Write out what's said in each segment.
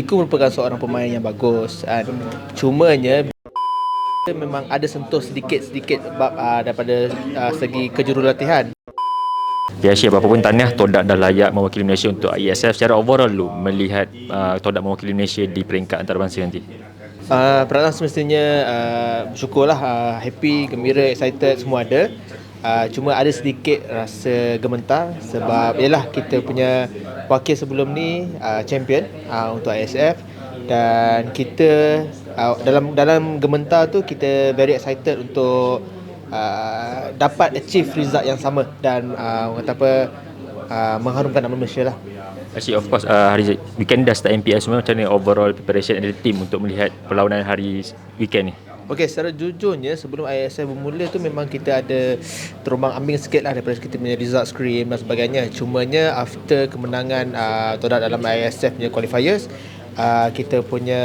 Ciku merupakan seorang pemain yang bagus kan. Cumanya memang ada sentuh sedikit-sedikit bab uh, daripada uh, segi kejurulatihan. Ya Syed, apapun tahniah Todak dah layak mewakili Malaysia untuk ISF secara overall lu melihat uh, Todak mewakili Malaysia di peringkat antarabangsa nanti. Uh, peralatan semestinya uh, bersyukurlah uh, happy, gembira, excited semua ada. Uh, cuma ada sedikit rasa gementar sebab yalah kita punya wakil sebelum ni uh, champion uh, untuk ISF dan kita uh, dalam dalam gementar tu kita very excited untuk uh, dapat achieve result yang sama dan uh, kata apa uh, mengharumkan nama Malaysia lah. Actually, of course, uh, hari weekend dah start MPL semua. Macam mana overall preparation dari team untuk melihat perlawanan hari weekend ni? Okey, secara jujurnya sebelum ISL bermula tu memang kita ada terumbang ambing sikit lah daripada kita punya result screen dan sebagainya. Cumanya after kemenangan uh, Todak dalam ISF punya qualifiers, uh, kita punya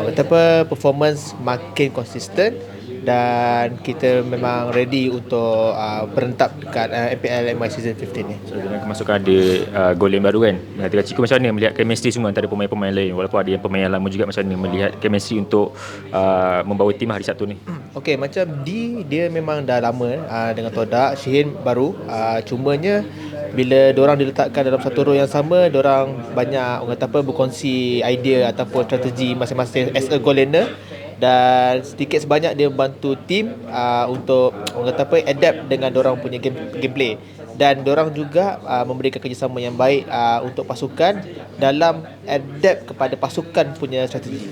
apa performance makin konsisten dan kita memang ready untuk uh, berentap dekat uh, MPL MY Season 15 ni. So, dengan kemasukan ada uh, gol yang baru kan. Nanti Ciku macam mana melihat chemistry semua antara pemain-pemain lain walaupun ada yang pemain yang lama juga macam mana melihat chemistry untuk uh, membawa tim hari Sabtu ni. Okey, macam D dia memang dah lama uh, dengan Todak, Shihin baru. Uh, cumanya bila orang diletakkan dalam satu row yang sama, orang banyak orang kata apa berkongsi idea ataupun strategi masing-masing as a goal laner dan sedikit sebanyak dia membantu tim uh, untuk orang kata apa adapt dengan orang punya game gameplay dan orang juga uh, memberikan kerjasama yang baik uh, untuk pasukan dalam adapt kepada pasukan punya strategi.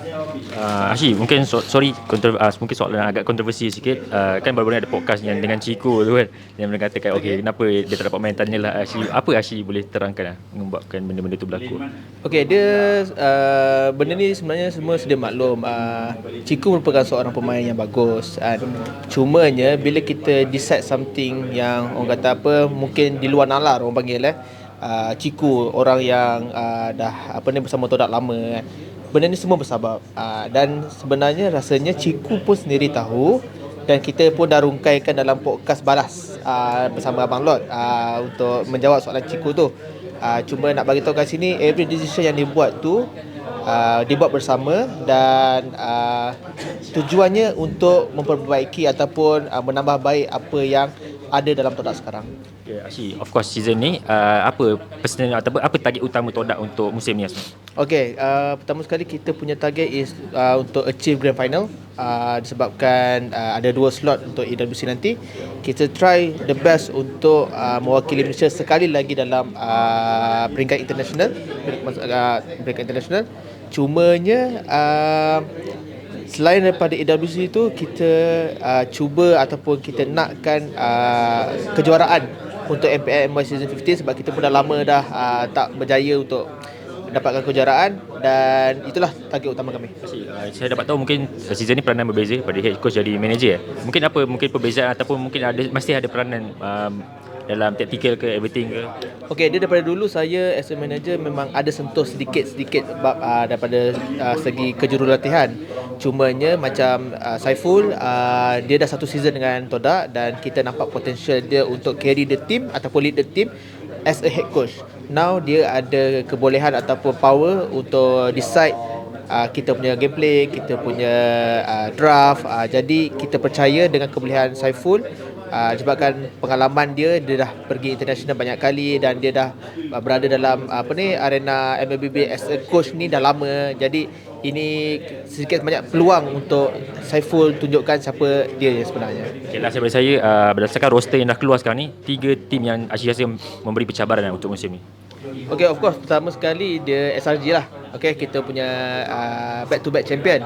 Uh, Ashi, mungkin so, sorry kontro, uh, mungkin soalan agak kontroversi sikit. Uh, kan baru-baru ada podcast yang dengan Chico tu kan yang mengatakan okey kenapa dia tak dapat main tanyalah Ashi apa Ashi boleh terangkan lah menyebabkan benda-benda tu berlaku. Okey, dia uh, benda ni sebenarnya semua sedia maklum. Uh, Chico merupakan seorang pemain yang bagus kan. Cumanya bila kita decide something yang orang kata apa mungkin di luar nalar orang panggil eh uh, Ciku orang yang uh, dah apa ni bersama Todak lama kan. Benda ni semua bersabab uh, dan sebenarnya rasanya Ciku pun sendiri tahu dan kita pun dah rungkaikan dalam podcast balas uh, bersama Abang Lot uh, untuk menjawab soalan Ciku tu. Uh, cuma nak bagi tahu kat sini every decision yang dibuat tu uh, dibuat bersama dan uh, tujuannya untuk memperbaiki ataupun uh, menambah baik apa yang ada dalam Todak sekarang. Yeah, Ashi, of course season ni uh, apa personal atau apa target utama Todak untuk musim ni Asmi? Okay, uh, pertama sekali kita punya target is uh, untuk achieve grand final uh, disebabkan uh, ada dua slot untuk EWC nanti. Kita try the best untuk uh, mewakili Malaysia sekali lagi dalam uh, peringkat international, uh, peringkat international. Cumanya uh, Selain daripada AWC itu kita uh, cuba ataupun kita nakkan uh, kejuaraan untuk MPL MY Season 15 sebab kita pun dah lama dah uh, tak berjaya untuk dapatkan kejuaraan dan itulah target utama kami. Uh, saya dapat tahu mungkin season ni peranan berbeza pada head coach jadi manager. Mungkin apa mungkin perbezaan ataupun mungkin ada mesti ada peranan um, dalam tactical ke everything ke? Okey, dia daripada dulu saya as a manager memang ada sentuh sedikit-sedikit bab uh, daripada uh, segi kejurulatihan. Cumanya macam uh, Saiful uh, dia dah satu season dengan Todak dan kita nampak potential dia untuk carry the team ataupun lead the team as a head coach. Now dia ada kebolehan ataupun power untuk decide uh, kita punya gameplay, kita punya uh, draft. Uh, jadi kita percaya dengan kebolehan Saiful uh, sebabkan pengalaman dia dia dah pergi international banyak kali dan dia dah uh, berada dalam uh, apa ni arena MLBB as a coach ni dah lama jadi ini sedikit banyak peluang untuk Saiful tunjukkan siapa dia sebenarnya. Okay, last daripada saya uh, berdasarkan roster yang dah keluar sekarang ni tiga tim yang Asyik rasa memberi pencabaran untuk musim ni. Okay, of course pertama sekali dia SRG lah. Okay, kita punya uh, back to back champion.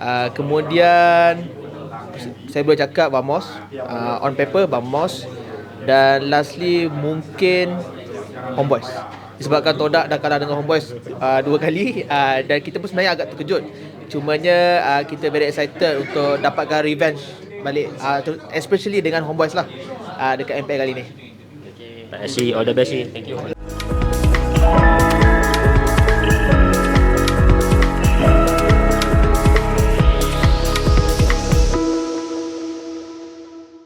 Uh, kemudian saya boleh cakap Vamos uh, on paper Vamos dan lastly mungkin Homeboys disebabkan Todak dah kalah dengan Homeboys uh, dua kali uh, dan kita pun sebenarnya agak terkejut cumanya uh, kita very excited untuk dapatkan revenge balik uh, especially dengan Homeboys lah uh, dekat MPL kali ni. Terima kasih. All the best. Thank you.